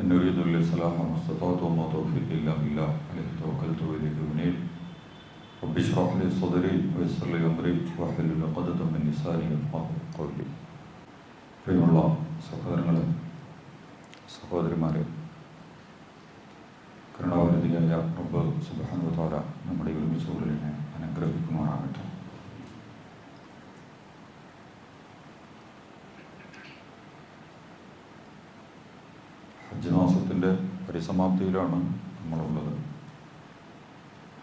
إن أريد الإصلاح ما استطعت وما توفيقي إلا بالله عليه توكلت وإليه أنيب رب اشرح لي صدري ويسر لي أمري واحلل عقدة من لساني يفقهوا قولي പ്രിയമുള്ള സഹോദരങ്ങളെ സഹോദരിമാരെ കരുണാവരതിയായ റബ്ബ് സുബാനുവതാര നമ്മുടെ ഈ ഒരുമിച്ച് ഉള്ളിനെ അനുഗ്രഹിക്കുമാറാകട്ടെ ഹജ്ജ് മാസത്തിന്റെ പരിസമാപ്തിയിലാണ് നമ്മളുള്ളത്.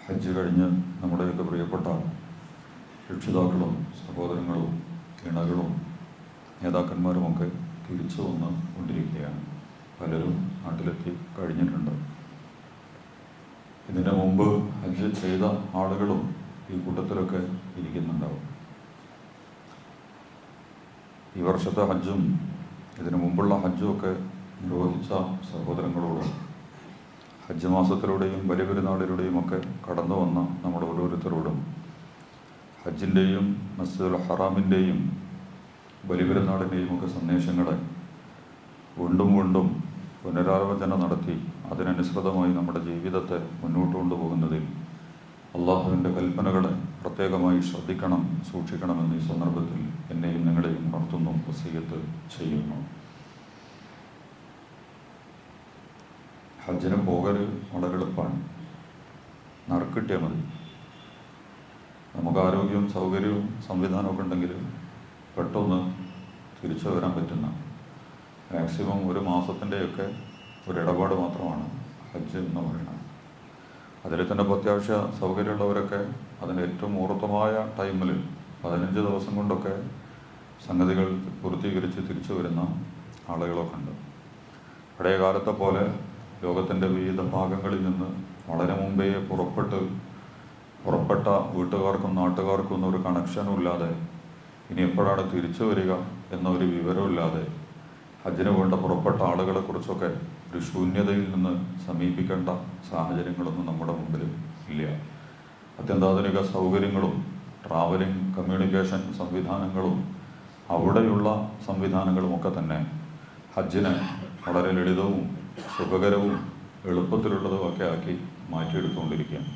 ഹജ്ജ് കഴിഞ്ഞ് നമ്മുടെയൊക്കെ പ്രിയപ്പെട്ട രക്ഷിതാക്കളും സഹോദരങ്ങളും ഇണകളും നേതാക്കന്മാരുമൊക്കെ തിരിച്ചു വന്ന് കൊണ്ടിരിക്കുകയാണ്. പലരും നാട്ടിലെത്തി കഴിഞ്ഞിട്ടുണ്ട്. ഇതിന് മുമ്പ് ഹജ്ജ് ചെയ്ത ആളുകളും ഈ കൂട്ടത്തിലൊക്കെ ഇരിക്കുന്നുണ്ടാവും. ഈ വർഷത്തെ ഹജ്ജും ഇതിനു മുമ്പുള്ള ഹജ്ജും ഒക്കെ നിർവഹിച്ച സഹോദരങ്ങളോട് ഹജ്ജ് മാസത്തിലൂടെയും ബലിപെരുന്നാളിലൂടെയും ഒക്കെ കടന്നു വന്ന നമ്മുടെ ഓരോരുത്തരോടും ഹജ്ജിന്റെയും മസ്ജിദുൽ ഹറാമിന്റെയും ബലിപെരുന്നാളിന്റെയും ഒക്കെ സന്ദേശങ്ങളെ വീണ്ടും വീണ്ടും പുനരാലോചന നടത്തി അതിനനുസൃതമായി നമ്മുടെ ജീവിതത്തെ മുന്നോട്ട് കൊണ്ടുപോകുന്നതിൽ അള്ളാഹുവിന്റെ കൽപ്പനകളെ പ്രത്യേകമായി ശ്രദ്ധിക്കണം സൂക്ഷിക്കണമെന്ന് ഈ സന്ദർഭത്തിൽ എന്നെയും നിങ്ങളെയും ഉണർത്തുന്നു വസീയത്ത് ചെയ്യുന്നു. ഹജ്ജിന് പോകൽ വളരെ എളുപ്പമാണ്. നറുക്കിട്ടിയാൽ മതി. നമുക്ക് ആരോഗ്യവും സൗകര്യവും സംവിധാനമൊക്കെ ഉണ്ടെങ്കിൽ പെട്ടെന്ന് തിരിച്ചു വരാൻ പറ്റുന്ന മാക്സിമം ഒരു മാസത്തിന്റെയൊക്കെ ഒരു ഇടപാട് മാത്രമാണ് ഹജ്ജ് എന്ന് പറയുന്നത്. അതിൽ തന്നെ ഇപ്പോൾ അത്യാവശ്യ സൗകര്യമുള്ളവരൊക്കെ അതിന്റെ ഏറ്റവും ഊർത്തമായ ടൈമിൽ പതിനഞ്ച് ദിവസം കൊണ്ടൊക്കെ സംഗതികൾ പൂർത്തീകരിച്ച് തിരിച്ചു വരുന്ന ആളുകളൊക്കെ ഉണ്ട്. പഴയ കാലത്തെ പോലെ ലോകത്തിന്റെ വിവിധ ഭാഗങ്ങളിൽ നിന്ന് വളരെ മുമ്പേ പുറപ്പെട്ട് പുറപ്പെട്ട വീട്ടുകാർക്കും നാട്ടുകാർക്കും ഒന്നും ഒരു കണക്ഷനും ഇല്ലാതെ ഇനി എപ്പോഴാണ് തിരിച്ചു വരിക എന്നൊരു വിവരമില്ലാതെ ഹജ്ജിന് വേണ്ട പുറപ്പെട്ട ആളുകളെ കുറിച്ചൊക്കെ ഒരു ശൂന്യതയിൽ നിന്ന് സമീപിക്കേണ്ട സാഹചര്യങ്ങളൊന്നും നമ്മുടെ മുമ്പിൽ ഇല്ല. അത്യന്താധുനിക സൗകര്യങ്ങളും ട്രാവലിംഗ് കമ്മ്യൂണിക്കേഷൻ സംവിധാനങ്ങളും അവിടെയുള്ള സംവിധാനങ്ങളും ഒക്കെ തന്നെ ഹജ്ജിനെ വളരെ ലളിതവും സുഖകരവും എളുപ്പത്തിലുള്ളതുമൊക്കെ ആക്കി മാറ്റിയെടുത്തുകൊണ്ടിരിക്കുകയാണ്.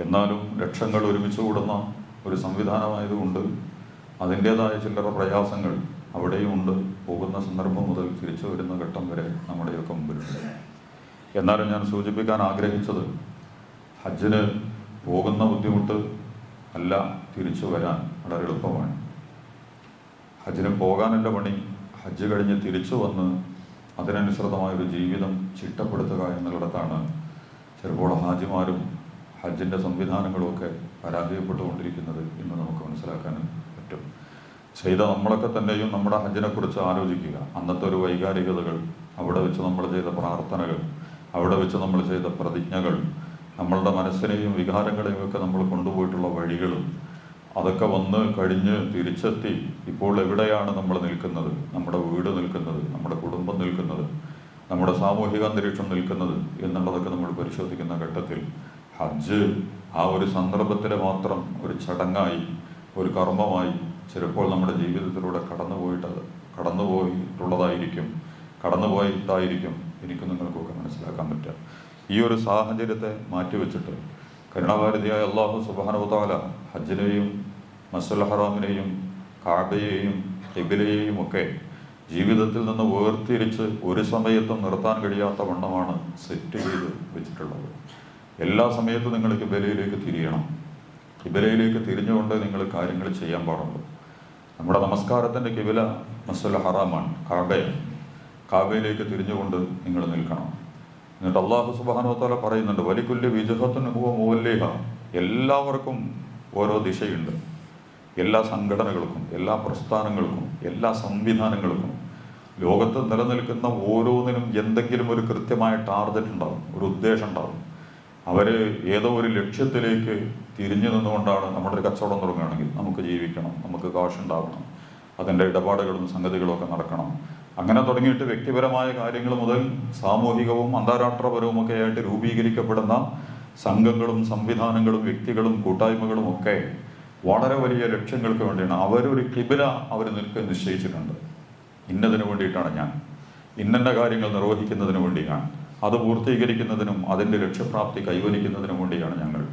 എന്നാലും ലക്ഷങ്ങൾ ഒരുമിച്ച് കൂടുന്ന ഒരു സംവിധാനമായതുകൊണ്ട് അതിന്റേതായ ചില്ലറ പ്രയാസങ്ങൾ അവിടെയും ഉണ്ട്. പോകുന്ന സന്ദർഭം മുതൽ തിരിച്ചു വരുന്ന ഘട്ടം വരെ നമ്മുടെയൊക്കെ മുമ്പിലുണ്ട്. എന്നാലും ഞാൻ സൂചിപ്പിക്കാൻ ആഗ്രഹിച്ചത് ഹജ്ജിന് പോകുന്ന ബുദ്ധിമുട്ട് അല്ല തിരിച്ചു വരാൻ വളരെ എളുപ്പമാണ്. ഹജ്ജിന് പോകാനുള്ള പണി ഹജ്ജ് കഴിഞ്ഞ് തിരിച്ചു വന്ന് അതിനനുസൃതമായ ഒരു ജീവിതം ചിട്ടപ്പെടുത്തുക എന്നുള്ളിടത്താണ് ചിലപ്പോൾ ഹാജിമാരും ഹജ്ജിന്റെ സംവിധാനങ്ങളുമൊക്കെ പരാജയപ്പെട്ടുകൊണ്ടിരിക്കുന്നത് എന്ന് നമുക്ക് മനസ്സിലാക്കാൻ പറ്റും. ചെയ്ത നമ്മളൊക്കെ തന്നെയും നമ്മുടെ ഹജ്ജിനെക്കുറിച്ച് ആലോചിക്കുക. അന്നത്തെ ഒരു വൈകാരികതകൾ അവിടെ വെച്ച് നമ്മൾ ചെയ്ത പ്രാർത്ഥനകൾ അവിടെ വെച്ച് നമ്മൾ ചെയ്ത പ്രതിജ്ഞകൾ നമ്മളുടെ മനസ്സിനെയും വികാരങ്ങളെയും ഒക്കെ നമ്മൾ കൊണ്ടുപോയിട്ടുള്ള വഴികളും അതൊക്കെ വന്ന് കഴിഞ്ഞ് തിരിച്ചെത്തി ഇപ്പോൾ എവിടെയാണ് നമ്മൾ നിൽക്കുന്നത്? നമ്മുടെ വീട് നിൽക്കുന്നത്? നമ്മുടെ കുടുംബം നിൽക്കുന്നത് നമ്മുടെ സാമൂഹിക അന്തരീക്ഷം നിൽക്കുന്നത് എന്നുള്ളതൊക്കെ നമ്മൾ പരിശോധിക്കുന്ന ഘട്ടത്തിൽ ഹജ്ജ് ആ ഒരു സന്ദർഭത്തിലെ മാത്രം ഒരു ചടങ്ങായി ഒരു കർമ്മമായി ചിലപ്പോൾ നമ്മുടെ ജീവിതത്തിലൂടെ കടന്നുപോയിട്ട് കടന്നുപോയിട്ടുള്ളതായിരിക്കും കടന്നുപോയിട്ടായിരിക്കും എനിക്ക് നിങ്ങൾക്കൊക്കെ മനസ്സിലാക്കാൻ പറ്റുക. ഈ ഒരു സാഹചര്യത്തെ മാറ്റിവെച്ചിട്ട് കരുണാഭാരതിയായ അള്ളാഹു സുബാനുതാല ഹജ്ജിനെയും മസുൽ ഹറാമിനെയും കാബയെയും ഹിബിലയെയും ഒക്കെ ജീവിതത്തിൽ നിന്ന് വേർതിരിച്ച് ഒരു സമയത്തും നിർത്താൻ കഴിയാത്ത വണ്ണമാണ് സെറ്റ് ചെയ്ത് വെച്ചിട്ടുള്ളത്. എല്ലാ സമയത്തും നിങ്ങൾ കിബലയിലേക്ക് തിരിയണം. കിബലയിലേക്ക് തിരിഞ്ഞുകൊണ്ട് നിങ്ങൾ കാര്യങ്ങൾ ചെയ്യാൻ പാടുള്ളൂ. നമ്മുടെ നമസ്കാരത്തിന്റെ കിബില മസുൽ ഹറാമാണ് കാബയാണ്. കാബയിലേക്ക് തിരിഞ്ഞുകൊണ്ട് നിങ്ങൾ നിൽക്കണം. എന്നിട്ട് അള്ളാഹു സുബാനുവത്താല പറയുന്നുണ്ട് വലിക്കുല്യ വിജഹത്തിന് ഹുവ മൂല്ലേഹ എല്ലാവർക്കും ഓരോ ദിശയുണ്ട്. എല്ലാ സംഘടനകൾക്കും എല്ലാ പ്രസ്ഥാനങ്ങൾക്കും എല്ലാ സംവിധാനങ്ങൾക്കും ലോകത്ത് നിലനിൽക്കുന്ന ഓരോന്നിനും എന്തെങ്കിലും ഒരു കൃത്യമായ ടാർഗറ്റ് ഉണ്ടാവും ഒരു ഉദ്ദേശം ഉണ്ടാവും അവർ ഏതോ ഒരു ലക്ഷ്യത്തിലേക്ക് തിരിഞ്ഞു നിന്നുകൊണ്ടാണ് നമ്മുടെ ഒരു കച്ചവടം തുടങ്ങുകയാണെങ്കിൽ നമുക്ക് ജീവിക്കണം നമുക്ക് കാശുണ്ടാവണം അതിന്റെ ഇടപാടുകളും സംഗതികളും ഒക്കെ നടക്കണം. അങ്ങനെ തുടങ്ങിയിട്ട് വ്യക്തിപരമായ കാര്യങ്ങൾ മുതൽ സാമൂഹികവും അന്താരാഷ്ട്രപരവും ഒക്കെ ആയിട്ട് രൂപീകരിക്കപ്പെടുന്ന സംഘങ്ങളും സംവിധാനങ്ങളും വ്യക്തികളും കൂട്ടായ്മകളും ഒക്കെ വളരെ വലിയ ലക്ഷ്യങ്ങൾക്ക് വേണ്ടിയാണ്. അവരൊരു കിബില അവർ നിൽക്കുക നിശ്ചയിച്ചിട്ടുണ്ട്. ഇന്നതിന് വേണ്ടിയിട്ടാണ് ഞാൻ. ഇന്നന്ന കാര്യങ്ങൾ നിർവഹിക്കുന്നതിന് വേണ്ടിയാണ്. അത് പൂർത്തീകരിക്കുന്നതിനും അതിന്റെ ലക്ഷ്യപ്രാപ്തി കൈവരിക്കുന്നതിനും വേണ്ടിയാണ് ഞങ്ങൾ.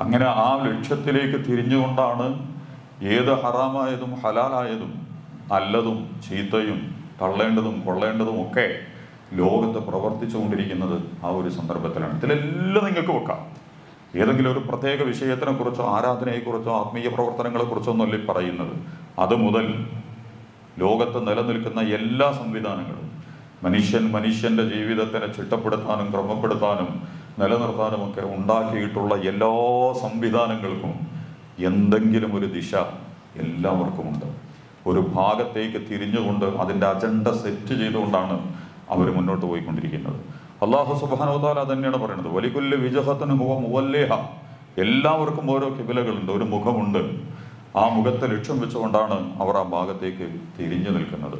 അങ്ങനെ ആ ലക്ഷ്യത്തിലേക്ക് തിരിഞ്ഞുകൊണ്ടാണ് ഏത് ഹറാമായതും ഹലാലായതും നല്ലതും ചീത്തയും തള്ളേണ്ടതും കൊള്ളേണ്ടതും ഒക്കെ ലോകത്ത് പ്രവർത്തിച്ചുകൊണ്ടിരിക്കുന്നത് ആ ഒരു സന്ദർഭത്തിലാണ്. ഇതിലെല്ലാം നിങ്ങൾക്ക് വെക്കാം. ഏതെങ്കിലും ഒരു പ്രത്യേക വിഷയത്തിനെ കുറിച്ചോ ആരാധനയെക്കുറിച്ചോ ആത്മീയ പ്രവർത്തനങ്ങളെക്കുറിച്ചോ ഒന്നല്ലേ പറയുന്നത്. അത് മുതൽ ലോകത്ത് നിലനിൽക്കുന്ന എല്ലാ സംവിധാനങ്ങളും മനുഷ്യൻ മനുഷ്യന്റെ ജീവിതത്തിനെ ചിട്ടപ്പെടുത്താനും ക്രമപ്പെടുത്താനും നിലനിർത്താനും ഒക്കെ ഉണ്ടാക്കിയിട്ടുള്ള എല്ലാ സംവിധാനങ്ങൾക്കും എന്തെങ്കിലും ഒരു ദിശ എല്ലാവർക്കുമുണ്ട്. ഒരു ഭാഗത്തേക്ക് തിരിഞ്ഞുകൊണ്ട് അതിന്റെ അജണ്ട സെറ്റ് ചെയ്തുകൊണ്ടാണ് അവർ മുന്നോട്ട് പോയിക്കൊണ്ടിരിക്കുന്നത്. അള്ളാഹു സുബാനോദാല തന്നെയാണ് പറയുന്നത് വലിക്കുല്ല് വിജഹത്തിന് ഹുവ മുവല്ലേഹ. എല്ലാവർക്കും ഓരോ കിബിലകളുണ്ട് ഒരു മുഖമുണ്ട്. ആ മുഖത്തെ ലക്ഷ്യം വെച്ചുകൊണ്ടാണ് അവർ ആ ഭാഗത്തേക്ക് തിരിഞ്ഞു നിൽക്കുന്നത്.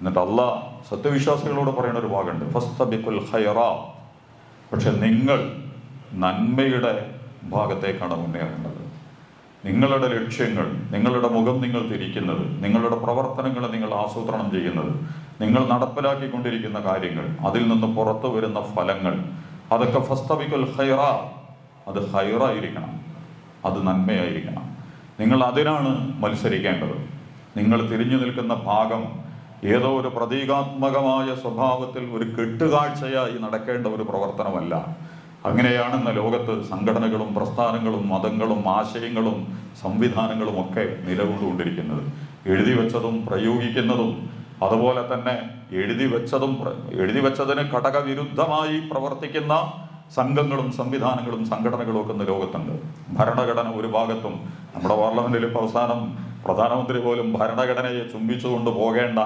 എന്നിട്ട് അല്ല സത്യവിശ്വാസികളോട് പറയുന്ന ഒരു ഭാഗമുണ്ട് ഫസ്തബിക്കുൽ ഹൈറ പക്ഷെ നിങ്ങൾ നന്മയുടെ ഭാഗത്തേക്കാണ് മുന്നേറേണ്ടത് നിങ്ങളുടെ ലക്ഷ്യങ്ങൾ നിങ്ങളുടെ മുഖം നിങ്ങൾ തിരിക്കുന്നത് നിങ്ങളുടെ പ്രവർത്തനങ്ങൾ നിങ്ങൾ ആസൂത്രണം ചെയ്യുന്നത് നിങ്ങൾ നടപ്പിലാക്കിക്കൊണ്ടിരിക്കുന്ന കാര്യങ്ങൾ അതിൽ നിന്ന് പുറത്തു വരുന്ന ഫലങ്ങൾ അതൊക്കെ ഫസ്തബിക്കുൽ ഹൈറ അത് ഹൈറായിരിക്കണം അത് നന്മയായിരിക്കണം. നിങ്ങൾ അതിനാണ് മത്സരിക്കേണ്ടത്. നിങ്ങൾ തിരിഞ്ഞു നിൽക്കുന്ന ഭാഗം ഏതോ ഒരു പ്രതീകാത്മകമായ സ്വഭാവത്തിൽ ഒരു കെട്ടുകാഴ്ചയായി നടക്കേണ്ട ഒരു പ്രവർത്തനമല്ല. അങ്ങനെയാണെന്ന ലോകത്ത് സംഘടനകളും പ്രസ്ഥാനങ്ങളും മതങ്ങളും ആശയങ്ങളും സംവിധാനങ്ങളും ഒക്കെ നിലകൊണ്ടുകൊണ്ടിരിക്കുന്നത്. എഴുതി വെച്ചതും പ്രയോഗിക്കുന്നതും അതുപോലെ തന്നെ എഴുതി വെച്ചതും എഴുതി വെച്ചതിന് ഘടകവിരുദ്ധമായി പ്രവർത്തിക്കുന്ന സംഘങ്ങളും സംവിധാനങ്ങളും സംഘടനകളും ഒക്കെ ലോകത്തുണ്ട്. ഭരണഘടന ഒരു ഭാഗത്തും നമ്മുടെ പാർലമെന്റിൽ ഇപ്പോൾ അവസാനം പ്രധാനമന്ത്രി പോലും ഭരണഘടനയെ ചുംബിച്ചുകൊണ്ട് പോകേണ്ട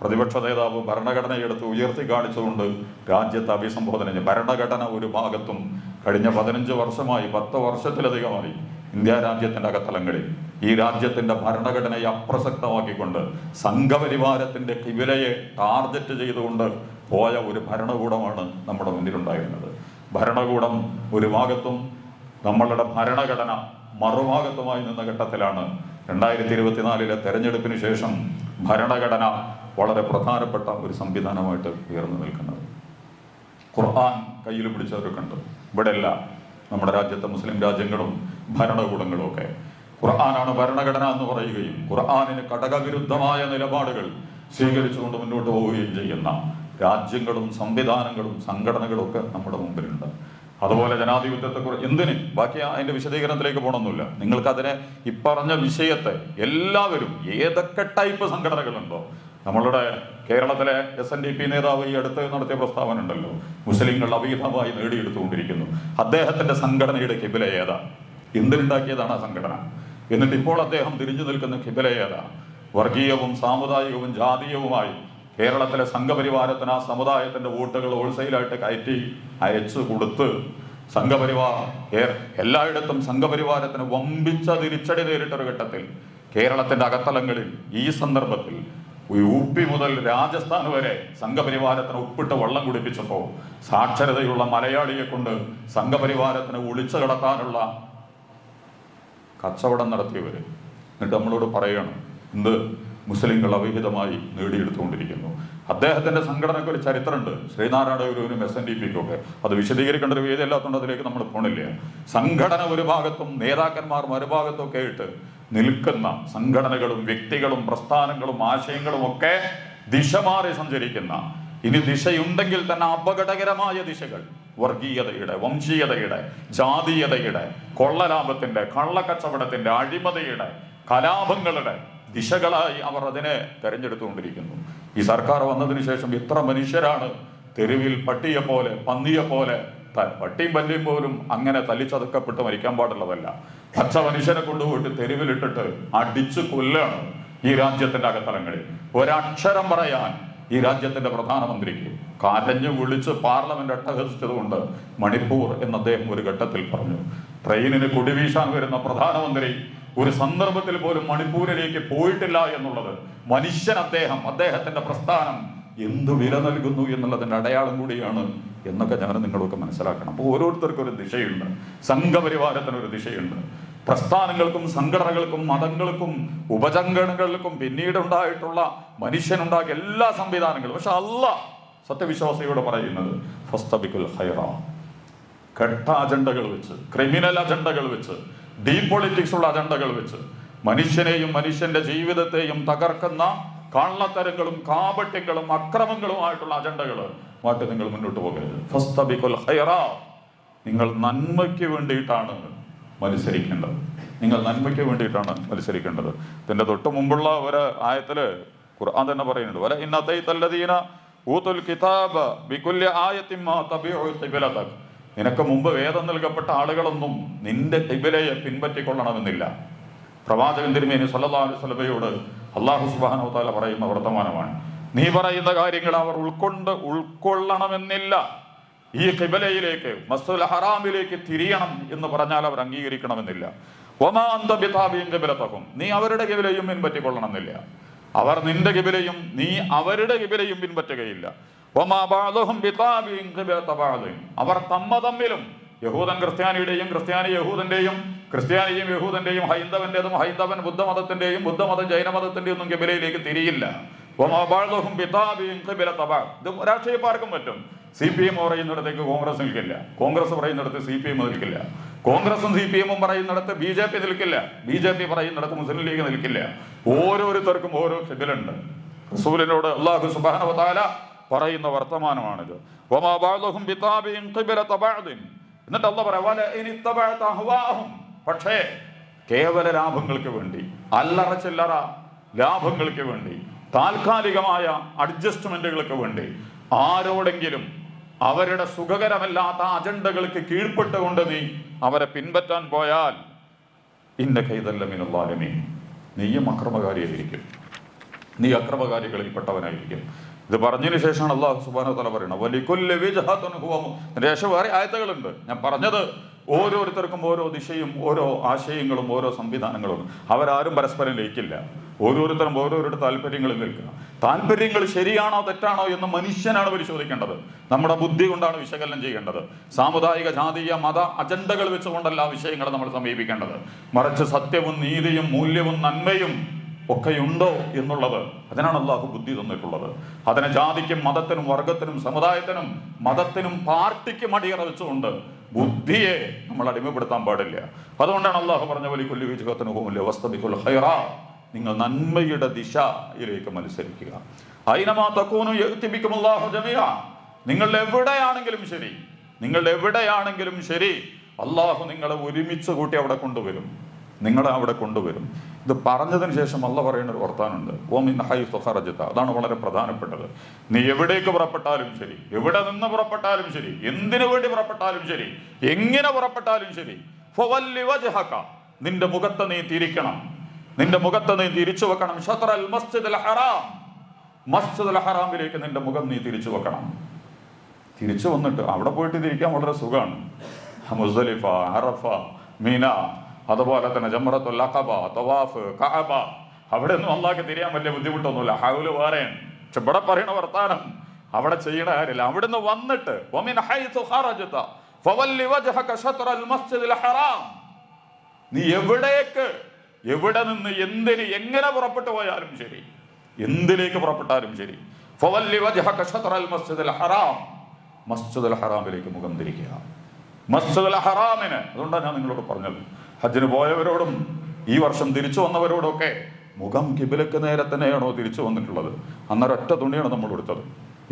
പ്രതിപക്ഷ നേതാവ് ഭരണഘടനയെടുത്ത് ഉയർത്തി കാണിച്ചുകൊണ്ട് രാജ്യത്തെ അഭിസംബോധന ചെയ്യും ഭരണഘടന ഒരു ഭാഗത്തും കഴിഞ്ഞ പതിനഞ്ച് വർഷമായി പത്ത് വർഷത്തിലധികമായി ഇന്ത്യ രാജ്യത്തിന്റെ അകത്തലങ്ങളിൽ. ഈ രാജ്യത്തിന്റെ ഭരണഘടനയെ അപ്രസക്തമാക്കിക്കൊണ്ട് സംഘപരിവാരത്തിന്റെ കിവിലയെ ടാർഗറ്റ് ചെയ്തുകൊണ്ട് പോയ ഒരു ഭരണകൂടമാണ് നമ്മുടെ മുന്നിലുണ്ടായിരുന്നത്. ഭരണകൂടം ഒരു ഭാഗത്തും നമ്മളുടെ ഭരണഘടന മറുഭാഗത്തുമായി നിന്ന ഘട്ടത്തിലാണ്. രണ്ടായിരത്തി ഇരുപത്തിനാലിലെ തെരഞ്ഞെടുപ്പിന് ശേഷം ഭരണഘടന വളരെ പ്രധാനപ്പെട്ട ഒരു സംവിധാനമായിട്ട് ഉയർന്നു നിൽക്കുന്നത്. ഖുർആൻ കയ്യിൽ പിടിച്ചവരൊക്കെ ഉണ്ട് ഇവിടെയല്ല നമ്മുടെ രാജ്യത്തെ മുസ്ലിം രാജ്യങ്ങളും ഭരണകൂടങ്ങളും ഒക്കെ. ഖുർആനാണ് ഭരണഘടന എന്ന് പറയുകയും ഖുർആാനിന് ഘടകവിരുദ്ധമായ നിലപാടുകൾ സ്വീകരിച്ചുകൊണ്ട് മുന്നോട്ട് പോവുകയും ചെയ്യുന്ന രാജ്യങ്ങളും സംവിധാനങ്ങളും സംഘടനകളും ഒക്കെ നമ്മുടെ മുമ്പിലുണ്ട്. അതുപോലെ ജനാധിപത്യത്തെ കുറിച്ച് എന്തിന്? ബാക്കി അതിന്റെ വിശദീകരണത്തിലേക്ക് പോകണമെന്നില്ല നിങ്ങൾക്ക് അതിനെ ഇപ്പറഞ്ഞ വിഷയത്തെ എല്ലാവരും ഏതൊക്കെ ടൈപ്പ് സംഘടനകളുണ്ടോ നമ്മളുടെ കേരളത്തിലെ എസ് എൻ ഡി പി നേതാവ് ഈ അടുത്ത് നടത്തിയ പ്രസ്താവന ഉണ്ടല്ലോ. മുസ്ലിങ്ങൾ അവിഹിതമായി നേടിയെടുത്തുകൊണ്ടിരിക്കുന്നു. അദ്ദേഹത്തിന്റെ സംഘടനയുടെ കിബില ഏതാ? എന്തിനുണ്ടാക്കിയതാണ് ആ സംഘടന? എന്നിട്ട് ഇപ്പോൾ അദ്ദേഹം തിരിഞ്ഞു നിൽക്കുന്ന കിബില ഏതാ? വർഗീയവും സാമുദായികവും ജാതീയവുമായി കേരളത്തിലെ സംഘപരിവാരത്തിന് ആ സമുദായത്തിന്റെ വോട്ടുകൾ ഹോൾസെയിലായിട്ട് കയറ്റി അയച്ചു കൊടുത്ത് സംഘപരിവാർ എല്ലായിടത്തും സംഘപരിവാരത്തിന് വമ്പിച്ച തിരിച്ചടി നേരിട്ടൊരു ഘട്ടത്തിൽ കേരളത്തിന്റെ അകത്തലങ്ങളിൽ ഈ സന്ദർഭത്തിൽ യു പി മുതൽ രാജസ്ഥാൻ വരെ സംഘപരിവാരത്തിന് ഉപ്പിട്ട് വെള്ളം കുടിപ്പിച്ചപ്പോൾ സാക്ഷരതയുള്ള മലയാളിയെ കൊണ്ട് സംഘപരിവാരത്തിന് ഒളിച്ചു കടത്താനുള്ള കച്ചവടം നടത്തിയവർ എന്നിട്ട് നമ്മളോട് പറയണം എന്ത്? മുസ്ലിങ്ങൾ അവിഹിതമായി നേടിയെടുത്തുകൊണ്ടിരിക്കുന്നു. അദ്ദേഹത്തിന്റെ സംഘടനയ്ക്ക് ഒരു ചരിത്രമുണ്ട്. ശ്രീനാരായണ ഗുരുവിനും എസ് എൻ ഡി പിക്കും ഒക്കെ അത് വിശദീകരിക്കേണ്ട ഒരു വേദി അല്ലാത്തതുകൊണ്ട് അതിലേക്ക് നമ്മൾ പോണില്ല. സംഘടന ഒരു ഭാഗത്തും നേതാക്കന്മാർ മറുഭാഗത്തും ഒക്കെ ആയിട്ട് നിൽക്കുന്ന സംഘടനകളും വ്യക്തികളും പ്രസ്ഥാനങ്ങളും ആശയങ്ങളും ഒക്കെ ദിശ മാറി സഞ്ചരിക്കുന്ന ഇനി ദിശയുണ്ടെങ്കിൽ തന്നെ അപകടകരമായ ദിശകൾ വർഗീയതയുടെ വംശീയതയുടെ ജാതീയതയുടെ കൊള്ളലാഭത്തിന്റെ കള്ളക്കച്ചവടത്തിന്റെ അഴിമതിയുടെ കലാപങ്ങളുടെ ദിശകളായി അവർ അതിനെ തെരഞ്ഞെടുത്തുകൊണ്ടിരിക്കുന്നു. ഈ സർക്കാർ വന്നതിന് ശേഷം ഇത്ര മനുഷ്യരാണ് തെരുവിൽ പട്ടിയെ പോലെ പന്നിയെ പോലെ പട്ടിയും പല്ലിയും പോലും അങ്ങനെ തല്ലിച്ചതക്കപ്പെട്ട് മരിക്കാൻ പാടുള്ളതല്ല. പച്ച മനുഷ്യനെ കൊണ്ടുപോയിട്ട് തെരുവിലിട്ടിട്ട് അടിച്ചു കൊല്ലാണ് ഈ രാജ്യത്തിന്റെ അകത്തലങ്ങളിൽ. ഒരക്ഷരം പറയാൻ ഈ രാജ്യത്തിന്റെ പ്രധാനമന്ത്രിക്ക് കരഞ്ഞു വിളിച്ച് പാർലമെന്റ് അട്ടഹസിച്ചതുകൊണ്ട് മണിപ്പൂർ എന്ന് അദ്ദേഹം ഒരു ഘട്ടത്തിൽ പറഞ്ഞു. ട്രെയിനിന് കുടിവീശാൻ വരുന്ന പ്രധാനമന്ത്രി ഒരു സന്ദർഭത്തിൽ പോലും മണിപ്പൂരിലേക്ക് പോയിട്ടില്ല എന്നുള്ളത് മനുഷ്യൻ അദ്ദേഹം അദ്ദേഹത്തിന്റെ പ്രസ്ഥാനം എന്ത് വില നൽകുന്നു എന്നുള്ളതിന്റെ അടയാളം കൂടിയാണ് എന്നൊക്കെ ഞാൻ നിങ്ങളൊക്കെ മനസ്സിലാക്കണം. അപ്പോൾ ഓരോരുത്തർക്കും ഒരു ദിശയുണ്ട്. സംഘപരിവാരത്തിന് ഒരു ദിശയുണ്ട്. പ്രസ്ഥാനങ്ങൾക്കും സംഘടനകൾക്കും മതങ്ങൾക്കും ഉപചംഘടനകൾക്കും പിന്നീട് ഉണ്ടായിട്ടുള്ള മനുഷ്യനുണ്ടാക്കിയ എല്ലാ സംവിധാനങ്ങളും. പക്ഷെ അല്ല സത്യവിശ്വാസിയോട് പറയുന്നത് ഫസ്തബിക്കുൽ ഹൈറ ഘട്ട അജണ്ടകൾ വെച്ച് ക്രിമിനൽ അജണ്ടകൾ വെച്ച് ഡീപ് പൊളിറ്റിക്സ് ഉള്ള അജണ്ടകൾ വെച്ച് മനുഷ്യനെയും മനുഷ്യന്റെ ജീവിതത്തെയും തകർക്കുന്ന കള്ളത്തരങ്ങളും കാപട്യങ്ങളും അക്രമങ്ങളുമായിട്ടുള്ള അജണ്ടകൾ മാറ്റി നിങ്ങൾ മുന്നോട്ട് പോകരുത്. നിങ്ങൾ നന്മയ്ക്ക് വേണ്ടിയിട്ടാണ് മത്സരിക്കേണ്ടത്. നിങ്ങൾ നന്മയ്ക്ക് വേണ്ടിയിട്ടാണ് മത്സരിക്കേണ്ടത്. ഇതിന്റെ തൊട്ട് മുമ്പുള്ള ഒരു ആയത്തിൽ ഖുർആൻ തന്നെ പറയുന്നുണ്ട്. വല ഇന്നത്തല്ലദീന ഊത്തുൽ കിതാബ ബികുല്ലി ആയത്തിൻ മാ തബിഉ നിനക്ക് മുമ്പ് വേദം നൽകപ്പെട്ട ആളുകളൊന്നും നിന്റെ കിബിലയെ പിൻപറ്റിക്കൊള്ളണമെന്നില്ല. പ്രവാചകൻ തിരുമേനി സല്ലല്ലാഹു അലൈഹി അള്ളാഹു വതആല പറയുന്ന വർത്തമാനമാണ്. നീ പറയുന്ന കാര്യങ്ങൾ അവർ ഉൾക്കൊണ്ട് ഉൾക്കൊള്ളണമെന്നില്ല. ഈ കിബലയിലേക്ക് മസ്തുൽ ഹറാമിലേക്ക് തിരിയണം എന്ന് പറഞ്ഞാൽ അവർ അംഗീകരിക്കണമെന്നില്ല. ഒമാ അന്ത ബിതാബിയും കിബിലത്തക്കും നീ അവരുടെ കിബിലയും പിൻപറ്റിക്കൊള്ളണമെന്നില്ല. അവർ നിന്റെ കിബിലയും നീ അവരുടെ കിബിലയും പിൻപറ്റുകയില്ല. അവർ തമ്മ തമ്മിലും യഹൂദൻ ക്രിസ്ത്യാനിയുടെയും ക്രിസ്ത്യാനി യഹൂദന്റെയും ക്രിസ്ത്യാനിയും യഹൂദന്റെയും ഹൈന്ദവന്റേതും ഹൈന്ദവൻ ബുദ്ധമതത്തിന്റെയും ബുദ്ധമതം ജൈനമതത്തിന്റെയും ഒന്നും കിബിലയിലേക്ക് തിരിയില്ല. ഇത് രാഷ്ട്രീയക്കാർക്കും പറ്റും. സി പി എം പറയുന്നിടത്തേക്ക് കോൺഗ്രസ് നിൽക്കില്ല. കോൺഗ്രസ് പറയുന്നിടത്ത് സി പി എം നിൽക്കില്ല. കോൺഗ്രസും സി പി എമ്മും പറയുന്നിടത്ത് ബി ജെ പി നിൽക്കില്ല. ബി ജെ പി പറയുന്നിടത്ത് മുസ്ലിം ലീഗ് നിൽക്കില്ല. ഓരോരുത്തർക്കും ഓരോ ഖിബിലുണ്ട് റസൂലിനോട് അള്ളാഹു സുബാനവതാല പറയുന്ന വർത്തമാനമാണിത്. എന്നിട്ട് അല്ല പറയാം "വല ഇൻ ഇത്തബഅത പക്ഷേ കേവല ലാഭങ്ങൾക്ക് വേണ്ടി അല്ലറ ചില്ലറ ലാഭങ്ങൾക്ക് വേണ്ടി താൽക്കാലികമായ അഡ്ജസ്റ്റ്മെന്റുകൾക്ക് വേണ്ടി ആരോടെങ്കിലും അവരുടെ സുഖകരമല്ലാത്ത അജണ്ടകൾക്ക് കീഴ്പ്പെട്ടുകൊണ്ട് നീ അവരെ പിൻപറ്റാൻ പോയാൽ ഇന്ന കൈതല്ലമിനുള്ളാലമീ നീയും അക്രമകാരിയായിരിക്കും. നീ അക്രമകാരികളിൽപ്പെട്ടവനായിരിക്കും. ഇത് പറഞ്ഞതിന് ശേഷമാണ് അള്ളാഹു സുബാന തല പറയുന്നത്. വലിക്കൊല്ല് ശേഷം വേറെ ആയത്തുകളുണ്ട്. ഞാൻ പറഞ്ഞത് ഓരോരുത്തർക്കും ഓരോ ദിശയും ഓരോ ആശയങ്ങളും ഓരോ സംവിധാനങ്ങളും അവരാരും പരസ്പരം ലയിക്കില്ല. ഓരോരുത്തരും ഓരോരുടെ താല്പര്യങ്ങളിൽ നിൽക്കുക. താല്പര്യങ്ങൾ ശരിയാണോ തെറ്റാണോ എന്ന് മനുഷ്യനാണ് പരിശോധിക്കേണ്ടത്. നമ്മുടെ ബുദ്ധി കൊണ്ടാണ് വിശകലനം ചെയ്യേണ്ടത്. സാമുദായിക ജാതീയ മത അജണ്ടകൾ വെച്ചുകൊണ്ടല്ല വിഷയങ്ങളെ നമ്മൾ സമീപിക്കേണ്ടത്. മറിച്ച് സത്യവും നീതിയും മൂല്യവും നന്മയും ഒക്കെയുണ്ടോ എന്നുള്ളത് അതിനാണ് അള്ളാഹു ബുദ്ധി തന്നിട്ടുള്ളത്. അതിനെ ജാതിക്കും മതത്തിനും വർഗത്തിനും സമുദായത്തിനും മതത്തിനും പാർട്ടിക്കും അടിയറ വെച്ചുകൊണ്ട് ബുദ്ധിയെ നമ്മൾ അടിമപ്പെടുത്താൻ പാടില്ല. അതുകൊണ്ടാണ് അള്ളാഹു പറഞ്ഞ വലിയ കൊല്ലി വിജയത്തിനുമില്ല വസ്തബിക്കുൽ ഹൈറ നിങ്ങൾ നന്മയുടെ ദിശയിലേക്ക് മത്സരിക്കുക. അയിനമാ തക്കൂനും എത്തിപ്പിക്കും അള്ളാഹു ജമിയ നിങ്ങൾ എവിടെയാണെങ്കിലും ശരി. നിങ്ങൾ എവിടെയാണെങ്കിലും ശരി. അള്ളാഹു നിങ്ങളെ ഒരുമിച്ച് കൂട്ടി അവിടെ കൊണ്ടുവരും. നിങ്ങളെ അവിടെ കൊണ്ടുവരും. ഇത് പറഞ്ഞതിന് ശേഷം അല്ല പറയുന്ന ഒരു വർത്താനുണ്ട്. ഓമിൻ ഹൈ സുഹറജിത്ത അതാണ് വളരെ പ്രധാനപ്പെട്ടത്. നീ എവിടേക്ക് പുറപ്പെട്ടാലും ശരി. എവിടെ നിന്ന് പുറപ്പെട്ടാലും ശരി. എന്തിനു വേണ്ടി പുറപ്പെട്ടാലും ശരി. എങ്ങനെ പുറപ്പെട്ടാലും ശരി. നിന്റെ മുഖത്തെ നീ തിരിക്കണം. നിന്റെ മുഖത്തെ നീ തിരിച്ചു വെക്കണം. ഷത്രൽ ഹറാം. ഹറാമിലേക്ക് നിന്റെ മുഖം നീ തിരിച്ചു വെക്കണം. തിരിച്ചു വന്നിട്ട് അവിടെ പോയിട്ട് തിരിക്കാൻ വളരെ സുഖമാണ്. മുസ്ദലിഫ അറഫ മീന അതുപോലെ തന്നെ ജമറത്തുൽ തവാഫ് കഅബ. അവിടെ ഒന്നും അള്ളാഹ്ക്ക് തിരിയാൻ വലിയ ബുദ്ധിമുട്ടൊന്നുമില്ല. ഹൗൽ വേറെയാണ് പക്ഷെ ഇവിടെ പറയണ വർത്താനം അവിടെ ചെയ്യണ കാര്യമില്ല. അവിടുന്ന് വന്നിട്ട് നീ എവിടേക്ക് എവിടെ നിന്ന് എന്തിന് എങ്ങനെ പുറപ്പെട്ടു പോയാലും ശരി. എന്തിലേക്ക് പുറപ്പെട്ടാലും ശരി. ഹറാം. മസ്ജിദുൽ മുഖം തിരിക്കുക. മസ്ജിദുൽ അതുകൊണ്ടാണ് ഞാൻ നിങ്ങളോട് പറഞ്ഞത്. ഹജ്ജിന് പോയവരോടും ഈ വർഷം തിരിച്ചു വന്നവരോടൊക്കെ മുഖം കിബിലക്ക് നേരെ തന്നെയാണോ തിരിച്ചു വന്നിട്ടുള്ളത്? അന്നൊരൊറ്റ തുണിയാണ് നമ്മൾ കൊടുത്തത്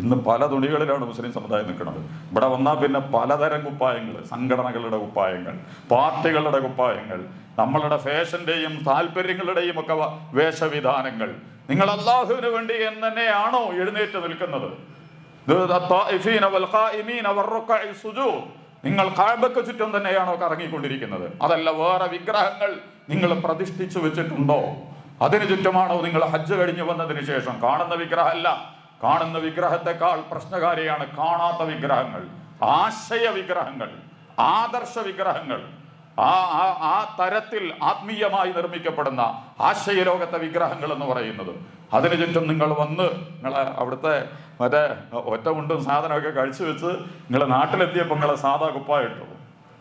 ഇന്ന് പല തുണികളിലാണ് മുസ്ലിം സമുദായം നിൽക്കുന്നത്. ഇവിടെ വന്നാൽ പിന്നെ പലതരം കുപ്പായങ്ങൾ സംഘടനകളുടെ കുപ്പായങ്ങൾ പാർട്ടികളുടെ കുപ്പായങ്ങൾ നമ്മളുടെ ഫാഷന്റെയും താല്പര്യങ്ങളുടെയും ഒക്കെ വേഷവിധാനങ്ങൾ. നിങ്ങൾ അള്ളാഹുവിന് വേണ്ടി എന്ന് തന്നെയാണോ എഴുന്നേറ്റ് നിൽക്കുന്നത്? നിങ്ങൾ കാബക്ക് ചുറ്റും തന്നെയാണോ കറങ്ങിക്കൊണ്ടിരിക്കുന്നത്? അതല്ല വേറെ വിഗ്രഹങ്ങൾ നിങ്ങൾ പ്രതിഷ്ഠിച്ചു വെച്ചിട്ടുണ്ടോ? അതിനു ചുറ്റുമാണോ നിങ്ങൾ ഹജ്ജ് കഴിഞ്ഞു വന്നതിന് ശേഷം? കാണുന്ന വിഗ്രഹമല്ല. കാണുന്ന വിഗ്രഹത്തെക്കാൾ പ്രശ്നകാരിയാണ് കാണാത്ത വിഗ്രഹങ്ങൾ. ആശയ വിഗ്രഹങ്ങൾ ആദർശ വിഗ്രഹങ്ങൾ. ആ ആ- തരത്തിൽ ആത്മീയമായി നിർമ്മിക്കപ്പെടുന്ന ആശയലോകത്തെ വിഗ്രഹങ്ങൾ എന്ന് പറയുന്നത്. അതിനു ചുറ്റും നിങ്ങൾ വന്ന് നിങ്ങളെ അവിടുത്തെ മറ്റേ ഒറ്റ മുണ്ടും സാധനമൊക്കെ കഴിച്ചു വെച്ച് നിങ്ങൾ നാട്ടിലെത്തിയപ്പോൾ നിങ്ങളെ സാധാ കുപ്പായ ഇട്ടു.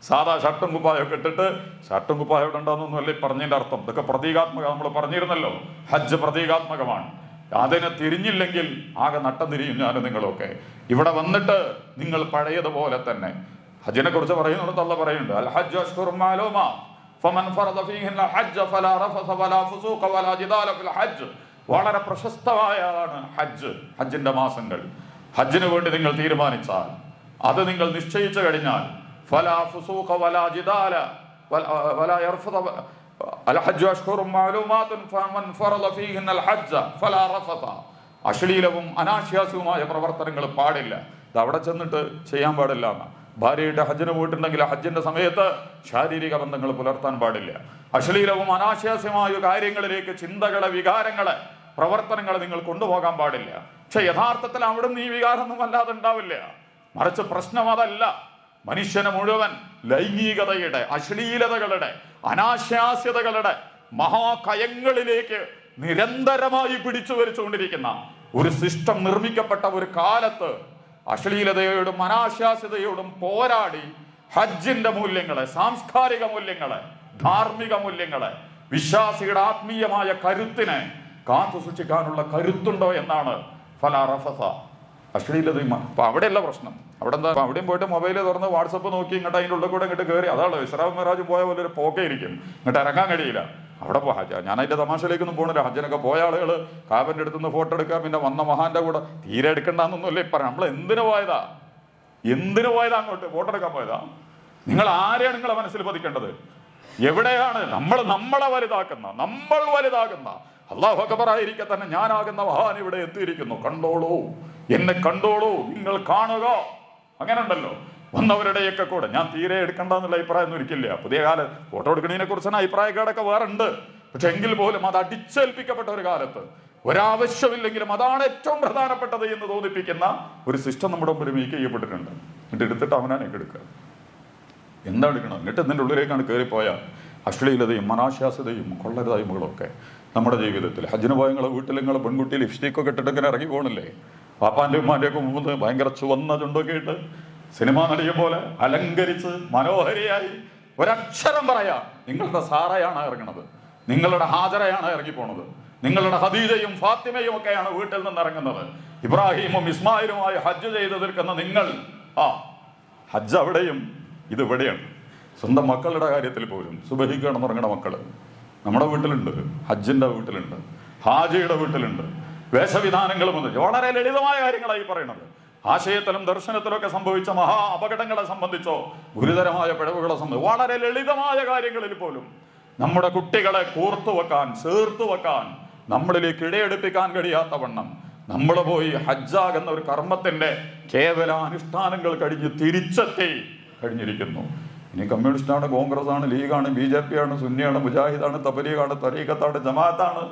സാധാ ഷർട്ടും കുപ്പായൊക്കെ ഇട്ടിട്ട് ഷർട്ടും കുപ്പായ ഇവിടെ ഉണ്ടാകുന്നൊന്നുമല്ലേ പറഞ്ഞതിന്റെ അർത്ഥം. ഇതൊക്കെ പ്രതീകാത്മക നമ്മൾ പറഞ്ഞിരുന്നല്ലോ. ഹജ്ജ് പ്രതീകാത്മകമാണ്. അതിനെ തിരിഞ്ഞില്ലെങ്കിൽ ആകെ നട്ടം തിരിയും ഞാൻ നിങ്ങളൊക്കെ. ഇവിടെ വന്നിട്ട് നിങ്ങൾ പഴയതുപോലെ തന്നെ ഹജ്ജിനെ കുറിച്ച് പറയുന്നിടത്ത് അല്ല പറയുന്നുണ്ട് അൽ ഹജ്ജ് അഷ്ഹുറും മാലൂമാ. ഫമൻ ഫറദ ഫീഹിന്ന ഹജ്ജ ഫലാ റഫസ വലാ ഫുസൂഖ വലാ ജിദാല ഫിൽ ഹജ്ജ് വളരെ പ്രശസ്തമായാണ് ഹജ്ജ് ഹജ്ജിന്റെ മാസങ്ങൾ ഹജ്ജിന് വേണ്ടി നിങ്ങൾ തീരുമാനിച്ചാൽ അത് നിങ്ങൾ നിശ്ചയിച്ചു കഴിഞ്ഞാൽ ഫലാ ഫുസൂഖ വലാ ജിദാല വല- വലാ യർഫദ الحج أشهر معلومات فمن فرض فيهن الحج فلا رفث അശ്ലീലവും അനാശ്വാസവുമായ പ്രവർത്തനങ്ങൾ പാടില്ല ഇത് അവിടെ ചെന്നിട്ട് ചെയ്യാൻ പാടില്ല എന്ന് ഭാര്യയുടെ ഹജ്ജിന് പോയിട്ടുണ്ടെങ്കിൽ ഹജ്ജിന്റെ സമയത്ത് ശാരീരിക ബന്ധങ്ങൾ പുലർത്താൻ പാടില്ല. അശ്ലീലവും അനാശാസ്യമായ കാര്യങ്ങളിലേക്ക് ചിന്തകളെ വികാരങ്ങളെ പ്രവർത്തനങ്ങളെ നിങ്ങൾ കൊണ്ടുപോകാൻ പാടില്ല. പക്ഷെ യഥാർത്ഥത്തിൽ അവിടുന്ന് ഈ വികാരമൊന്നും അല്ലാതെ ഉണ്ടാവില്ല. മറിച്ച് പ്രശ്നം അതല്ല. മനുഷ്യനെ മുഴുവൻ ലൈംഗികതയുടെ അശ്ലീലതകളുടെ അനാശാസ്യതകളുടെ മഹാകയങ്ങളിലേക്ക് നിരന്തരമായി പിടിച്ചു വരിച്ചുകൊണ്ടിരിക്കുന്ന ഒരു സിസ്റ്റം നിർമ്മിക്കപ്പെട്ട ഒരു കാലത്ത് അശ്ലീലതയോടും അനാശാസ്യതയോടും പോരാടി ഹജ്ജിന്റെ മൂല്യങ്ങളെ സാംസ്കാരിക മൂല്യങ്ങളെ ധാർമ്മിക മൂല്യങ്ങളെ വിശ്വാസിയുടെ ആത്മീയമായ കരുത്തിനെ കാത്തു സൂക്ഷിക്കാനുള്ള കരുത്തുണ്ടോ എന്നാണ്. ഫലാറഫസ അശ്ലീലത അപ്പൊ അവിടെയല്ല പ്രശ്നം. അവിടെ എന്താ അവിടെയും പോയിട്ട് മൊബൈൽ തുറന്ന് വാട്സപ്പ് നോക്കി ഇങ്ങോട്ട് അതിന്റെ ഉള്ളിൽ കൂടെ ഇങ്ങോട്ട് കയറി അതാണ് ഇസ്രാം മഹാരാജ് പോയ പോലെ ഒരു പോക്കേ ഇരിക്കും. ഇങ്ങോട്ട് ഇറങ്ങാൻ കഴിയില്ല. അവിടെ പോ ഹജ ഞാൻ അതിന്റെ തമാശയിലേക്കൊന്നും പോകണില്ല ഹജ്ജിനൊക്കെ പോയ ആളുകൾ കാവന്റെ അടുത്തുനിന്ന് ഫോട്ടോ എടുക്കാൻ പിന്നെ വന്ന മഹാന്റെ കൂടെ തീരെ എടുക്കണ്ടെന്നൊന്നുമല്ലേ. ഇപ്പം നമ്മൾ എന്തിനു പോയതാ? എന്തിനു പോയതാ അങ്ങോട്ട്? ഫോട്ടോ എടുക്കാൻ പോയതാ? നിങ്ങൾ ആരെയാണ് നിങ്ങളെ മനസ്സിൽ പതിക്കേണ്ടത്? എവിടെയാണ്? നമ്മൾ നമ്മളെ വലുതാക്കുന്ന നമ്മൾ വലുതാകുന്ന അള്ളാഹു അക്ബറായിരിക്കെ തന്നെ ഞാനാകുന്ന മഹാൻ ഇവിടെ എത്തിയിരിക്കുന്നു. കണ്ടോളൂ. എന്നെ കണ്ടോളൂ. നിങ്ങൾ കാണുക. അങ്ങനെ ഉണ്ടല്ലോ വന്നവരുടെയൊക്കെ കൂടെ. ഞാൻ തീരെ എടുക്കണ്ട എന്നുള്ള അഭിപ്രായം ഒരിക്കില്ല പുതിയ കാലം ഫോട്ടോ എടുക്കുന്നതിനെ കുറിച്ച് അഭിപ്രായക്കാരൊക്കെ വേറെ ഉണ്ട് പക്ഷെ എങ്കിൽ പോലും അത് അടിച്ചേൽപ്പിക്കപ്പെട്ട ഒരു കാലത്ത് ഒരാവശ്യമില്ലെങ്കിലും അതാണ് ഏറ്റവും പ്രധാനപ്പെട്ടത് എന്ന് തോന്നിപ്പിക്കുന്ന ഒരു സിസ്റ്റം നമ്മുടെ മുമ്പിൽ മേക്ക് ചെയ്യപ്പെട്ടിട്ടുണ്ട്. എന്നിട്ട് എടുത്തിട്ട് അവനാണ് എടുക്കുക. എന്താ എടുക്കണം? എന്നിട്ട് ഇതിന്റെ ഉള്ളിലേക്കാണ് കയറിപ്പോയ അശ്ലീലതയും മനാശ്വാസതയും കൊള്ളരുതായ്മകളൊക്കെ നമ്മുടെ ജീവിതത്തിൽ. ഹജ്ജിന് പോയ നിങ്ങളെ വീട്ടിൽ നിങ്ങളെ പെൺകുട്ടി ലിപ്സ്റ്റിക്കൊക്കെ ഇട്ടിട്ട് ഇറങ്ങി പോകണില്ലേ പാപ്പാന്റെ ഉമ്മാന്റെയൊക്കെ മുമ്പ് ഭയങ്കര ചുവന്ന ചുണ്ടൊക്കെ ഇട്ട് സിനിമാ നടിയെ പോലെ അലങ്കരിച്ച് മനോഹരിയായി ഒരക്ഷരം പറയാ നിങ്ങളുടെ സാറയാണ് ഇറങ്ങുന്നത് നിങ്ങളുടെ ഹാജറയാണ് ഇറങ്ങിപ്പോണത്. നിങ്ങളുടെ ഹദീജയും ഫാത്തിമയും ഒക്കെയാണ് വീട്ടിൽ നിന്ന് ഇറങ്ങുന്നത്. ഇബ്രാഹിമും ഇസ്മായിലുമായി ഹജ്ജ് ചെയ്ത് നിൽക്കുന്ന നിങ്ങൾ ആ ഹജ്ജ് അവിടെയും ഇത് ഇവിടെയാണ്. സ്വന്തം മക്കളുടെ കാര്യത്തിൽ പോലും സുബഹിക്ക് കിടന്നുറങ്ങണ മക്കൾ നമ്മുടെ വീട്ടിലുണ്ട് ഹജ്ജിന്റെ വീട്ടിലുണ്ട് ഹാജിയുടെ വീട്ടിലുണ്ട് വേഷവിധാനങ്ങൾ മുതൽ വളരെ ലളിതമായ കാര്യങ്ങളായി പറയുന്നത് ആശയത്തിലും ദർശനത്തിലും ഒക്കെ സംഭവിച്ച മഹാ അപകടങ്ങളെ സംബന്ധിച്ചോ ഗുരുതരമായ പിഴവുകളെ സംബന്ധിച്ചോ വളരെ ലളിതമായ കാര്യങ്ങളിൽ പോലും നമ്മുടെ കുട്ടികളെ കൂർത്തു വെക്കാൻ ചേർത്തു വെക്കാൻ നമ്മളിലേക്ക് ഇടയെടുപ്പിക്കാൻ കഴിയാത്ത വണ്ണം നമ്മൾ പോയി ഹജ്ജാകുന്ന ഒരു കർമ്മത്തിന്റെ കേവല അനുഷ്ഠാനങ്ങൾ കഴിഞ്ഞ് തിരിച്ചെത്തി കഴിഞ്ഞിരിക്കുന്നു. ഇനി കമ്മ്യൂണിസ്റ്റ് കമ്മ്യൂണിസ്റ്റാണ് കോൺഗ്രസ് ആണ് ലീഗാണ് ബി ജെ പി ആണ് സുന്നിയാണ് മുജാഹിദാണ് തബലീഗാണ് തരീഖത്താണ് ജമാഅത്താണ്.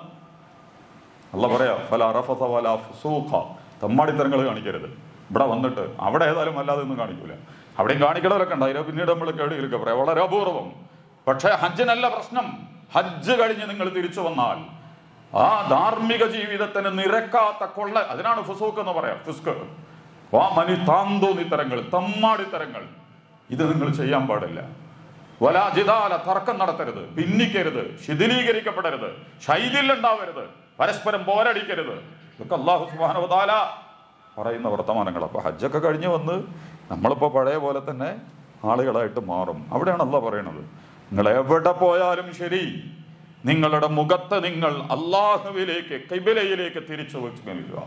അല്ല പറയാ ഫല അറഫസ വല ഫുസൂഖ. തമ്മാടിത്തരങ്ങൾ കാണിക്കരുത്. ഇവിടെ വന്നിട്ട് അവിടെ ഏതായാലും അല്ലാതെ ഒന്നും കാണിക്കൂല. അവിടെയും കാണിക്കണവരൊക്കെ ഉണ്ട്. അതിനെ പിന്നീട് നമ്മൾ കേടിയിലൊക്കെ പറയാം. വളരെ അപൂർവം. പക്ഷേ ഹജ്ജിനല്ല പ്രശ്നം. ഹജ്ജ് കഴിഞ്ഞ് നിങ്ങൾ തിരിച്ചു വന്നാൽ ആ ധാർമ്മിക ജീവിതത്തിന് നിരക്കാത്ത കൊള്ള അതിനാണ് ഫുസൂക്ക് എന്ന് പറയാം ഫുസ്ക് ആ മനി താന്തോന്നിത്തരങ്ങൾ തമ്മാടിത്തരങ്ങൾ ഇത് നിങ്ങൾ ചെയ്യാൻ പാടില്ല. വലാജിതാല തർക്കം നടത്തരുത് ഭിന്നിക്കരുത് ശിഥിലീകരിക്കപ്പെടരുത് ശൈഥില്യുണ്ടാവരുത് പരസ്പരം പോരടിക്കരുത്. ഇതൊക്കെ അള്ളാഹു സുബാനുവതാല പറയുന്ന വർത്തമാനങ്ങൾ. അപ്പൊ ഹജ്ജൊക്കെ കഴിഞ്ഞ് വന്ന് നമ്മളിപ്പോ പഴയ പോലെ തന്നെ ആളുകളായിട്ട് മാറും. അവിടെയാണ് അല്ല പറയണത് നിങ്ങൾ എവിടെ പോയാലും ശരി നിങ്ങളുടെ മുഖത്ത് നിങ്ങൾ അള്ളാഹുവിലേക്ക് കിബിലയിലേക്ക് തിരിച്ചു വെക്കുക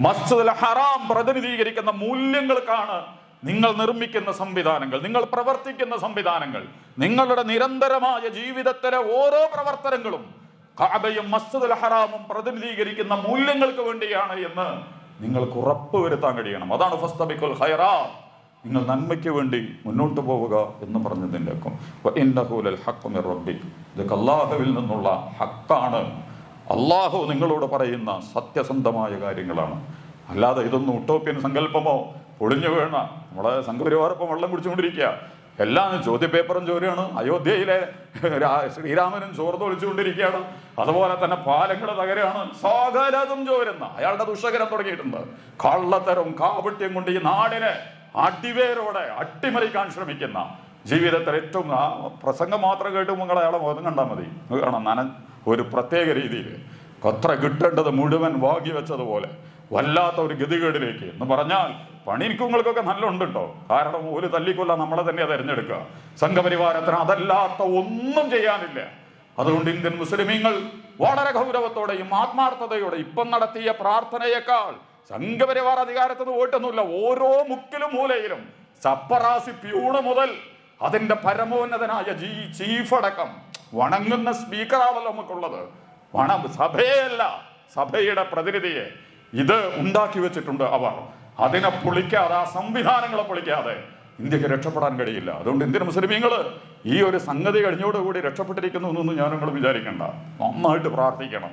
മസ്ജിദ് ഹറാം പ്രതിനിധീകരിക്കുന്ന മൂല്യങ്ങൾക്കാണ് നിങ്ങൾ നിർമ്മിക്കുന്ന സംവിധാനങ്ങൾ നിങ്ങൾ പ്രവർത്തിക്കുന്ന സംവിധാനങ്ങൾ. നിങ്ങളുടെ നിരന്തരമായ ജീവിതത്തിലെ ഓരോ പ്രവർത്തനങ്ങളും കാബയും മസ്ജിദുൽ ഹറാമും പ്രതിനിധീകരിക്കുന്ന മൂല്യങ്ങൾക്ക് വേണ്ടിയാണ് എന്ന് നിങ്ങൾക്ക് ഉറപ്പ് വരുത്താൻ കഴിയണം. അതാണ് ഫസ്തബിക്കുൽ ഹൈറാ നിങ്ങൾ നന്മയ്ക്ക് വേണ്ടി മുന്നോട്ട് പോവുക എന്ന് പറഞ്ഞതിന്റെ റബ്ബി ഇതൊക്കെ അള്ളാഹുവിൽ നിന്നുള്ള ഹക്കാണ്. അള്ളാഹു നിങ്ങളോട് പറയുന്ന സത്യസന്ധമായ കാര്യങ്ങളാണ്. അല്ലാതെ ഇതൊന്നും ഉട്ടോപ്യൻ സങ്കല്പമോ പൊളിഞ്ഞു വീണ. നമ്മളെ സംഘപരിവാരപ്പം വെള്ളം കുടിച്ചുകൊണ്ടിരിക്കുക. എല്ലാം ചോദ്യ പേപ്പറും ചോരുകയാണ് അയോധ്യയിലെ ശ്രീരാമനും ചോർന്നൊളിച്ചുകൊണ്ടിരിക്കുകയാണ് അതുപോലെ തന്നെ പാലങ്ങൾ തകരാണ്. സകലതും ചോരുന്ന. അയാളുടെ ദുഷകരം തുടങ്ങിയിട്ടുണ്ട്. കള്ളത്തരവും കാപട്യം കൊണ്ട് ഈ നാടിനെ അടിവേരോടെ അട്ടിമറിക്കാൻ ശ്രമിക്കുന്ന ജീവിതത്തിൽ ഏറ്റവും ആ പ്രസംഗം മാത്രം കേട്ട് നിങ്ങൾ അയാളെ മുഖം കണ്ടാൽ മതി. കാണാം നന ഒരു പ്രത്യേക രീതിയിൽ. കൊത്ര കിട്ടേണ്ടത് മുഴുവൻ വാങ്ങി വെച്ചതുപോലെ വല്ലാത്ത ഒരു ഗതികേടിലേക്ക്. എന്ന് പറഞ്ഞാൽ പണി പണിക്കുങ്ങൾക്കൊക്കെ നല്ല ഉണ്ട് കേട്ടോ കാരണം ഒരു തല്ലിക്കൊല്ല നമ്മളെ തന്നെ തിരഞ്ഞെടുക്കുക സംഘപരിവാരത്തിന് അതല്ലാത്ത ഒന്നും ചെയ്യാനില്ല. അതുകൊണ്ട് ഇന്ത്യൻ മുസ്ലിമീങ്ങൾ വളരെ ഗൗരവത്തോടെയും ആത്മാർത്ഥതയോടെ ഇപ്പം നടത്തിയ പ്രാർത്ഥനയേക്കാൾ സംഘപരിവാർ അധികാരത്തിന് പോയിട്ടൊന്നുമില്ല ഓരോ മുക്കിലും മൂലയിലും സപ്പറാസി പ്യൂണ് മുതൽ അതിന്റെ പരമോന്നതനായ ജി ചീഫ് അടക്കം വണങ്ങുന്ന സ്പീക്കറാണല്ലോ നമുക്കുള്ളത്. വണം സഭയല്ല സഭയുടെ പ്രതിനിധിയെ. ഇത് ഉണ്ടാക്കി വെച്ചിട്ടുണ്ട് അവർ. അതിനെ പൊളിക്കാതെ ആ സംവിധാനങ്ങളെ പൊളിക്കാതെ ഇന്ത്യയ്ക്ക് രക്ഷപ്പെടാൻ കഴിയില്ല. അതുകൊണ്ട് ഇന്ത്യൻ മുസ്ലിമീങ്ങൾ ഈ ഒരു സംഗതി കഴിഞ്ഞോടുകൂടി രക്ഷപ്പെട്ടിരിക്കുന്നു എന്നൊന്നും ഞാൻ നിങ്ങൾ വിചാരിക്കണ്ട. നന്നായിട്ട് പ്രാർത്ഥിക്കണം.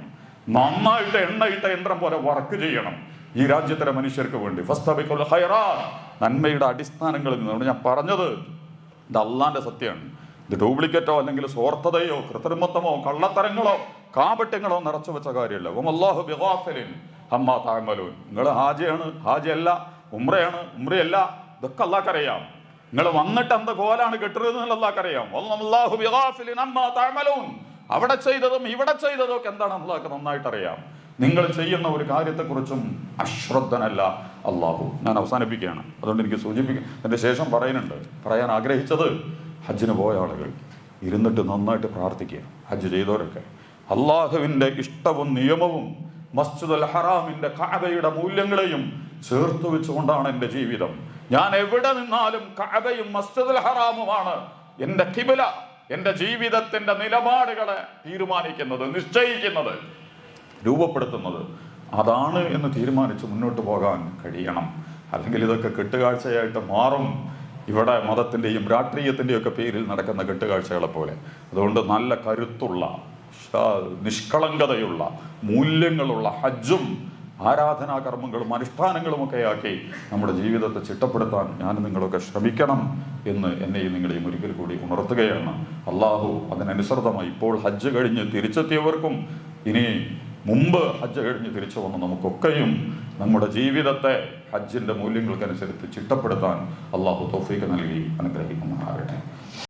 നന്നായിട്ട് എണ്ണയിട്ട യന്ത്രം പോലെ വർക്ക് ചെയ്യണം. ഈ രാജ്യത്തിലെ മനുഷ്യർക്ക് വേണ്ടി. ഫസ്തബിക്കുൽ ഹൈറാ നന്മയുടെ അടിസ്ഥാനങ്ങളിൽ നിന്നുകൊണ്ട് ഞാൻ പറഞ്ഞത് ഇത് അള്ളാന്റെ സത്യമാണ്. ഇത് ഡ്യൂപ്ലിക്കേറ്റോ അല്ലെങ്കിൽ സ്വാർത്ഥതയോ കൃത്രിമത്വമോ കള്ളത്തരങ്ങളോ കാപട്യങ്ങളോ നിറച്ചു വെച്ച കാര്യമല്ല ബിഗാഫിലിൻ. അമ്മാ താഴ്മലൂൻ നിങ്ങൾ ഹാജിയാണ് ഹാജിയല്ല ഉമ്രയാണ് ഉമ്രയല്ല ഇതൊക്കെ അല്ലാക്കറിയാം നിങ്ങൾ വന്നിട്ട് എന്ത് കോലാണ് കെട്ടുന്നത് അല്ലാക്കറിയാം അവിടെ ചെയ്തതും ഇവിടെ ചെയ്തതും ഒക്കെ എന്താണ് അള്ളാഹ് നന്നായിട്ട് അറിയാം നിങ്ങൾ ചെയ്യുന്ന ഒരു കാര്യത്തെക്കുറിച്ചും അശ്രദ്ധനല്ല അള്ളാഹു. ഞാൻ അവസാനിപ്പിക്കുകയാണ്. അതുകൊണ്ട് എനിക്ക് സൂചിപ്പിക്കാം അതിന്റെ ശേഷം പറയുന്നുണ്ട്. പറയാൻ ആഗ്രഹിച്ചത് ഹജ്ജിന് പോയ ആളുകൾ. ഇരുന്നിട്ട് നന്നായിട്ട് പ്രാർത്ഥിക്കുക. ഹജ്ജ് ചെയ്തവരൊക്കെ. അള്ളാഹുവിന്റെ ഇഷ്ടവും നിയമവും മസ്ജിദുൽ ഹറാമിന്റെ കഅബയുടെ മൂല്യങ്ങളെയും ചേർത്ത് വെച്ചുകൊണ്ടാണ് എന്റെ ജീവിതം. ഞാൻ എവിടെ നിന്നാലും കഅബയും മസ്ജിദുൽ ഹറാമുമാണ് എന്റെ കിബില എന്റെ ജീവിതത്തിന്റെ നിലപാടുകളെ തീരുമാനിക്കുന്നത് നിശ്ചയിക്കുന്നത് രൂപപ്പെടുത്തുന്നത്. അതാണ് എന്ന് തീരുമാനിച്ച് മുന്നോട്ട് പോകാൻ കഴിയണം. അല്ലെങ്കിൽ ഇതൊക്കെ കെട്ടുകാഴ്ചയായിട്ട് മാറും. ഇവിടെ മതത്തിന്റെയും രാഷ്ട്രീയത്തിന്റെയും ഒക്കെ പേരിൽ നടക്കുന്ന കെട്ടുകാഴ്ചകളെ പോലെ. അതുകൊണ്ട് നല്ല കരുത്തുള്ള നിഷ്കളങ്കതയുള്ള മൂല്യങ്ങളുള്ള ഹജ്ജും ആരാധനാ കർമ്മങ്ങളും അനുഷ്ഠാനങ്ങളും ഒക്കെ ആക്കി നമ്മുടെ ജീവിതത്തെ ചിട്ടപ്പെടുത്താൻ ഞാൻ നിങ്ങളൊക്കെ ശ്രമിക്കണം എന്ന് എന്നെയും നിങ്ങളെയും ഒരിക്കൽ കൂടി ഉണർത്തുകയാണ്. അള്ളാഹു അതിനനുസൃതമായി ഇപ്പോൾ ഹജ്ജ് കഴിഞ്ഞ് തിരിച്ചെത്തിയവർക്കും ഇനി മുമ്പ് ഹജ്ജ് കഴിഞ്ഞ് തിരിച്ചു വന്ന നമുക്കൊക്കെയും നമ്മുടെ ജീവിതത്തെ ഹജ്ജിന്റെ മൂല്യങ്ങൾക്കനുസരിച്ച് ചിട്ടപ്പെടുത്താൻ അള്ളാഹു തോഫീക്ക് നൽകി അനുഗ്രഹിക്കുമാറാകട്ടെ.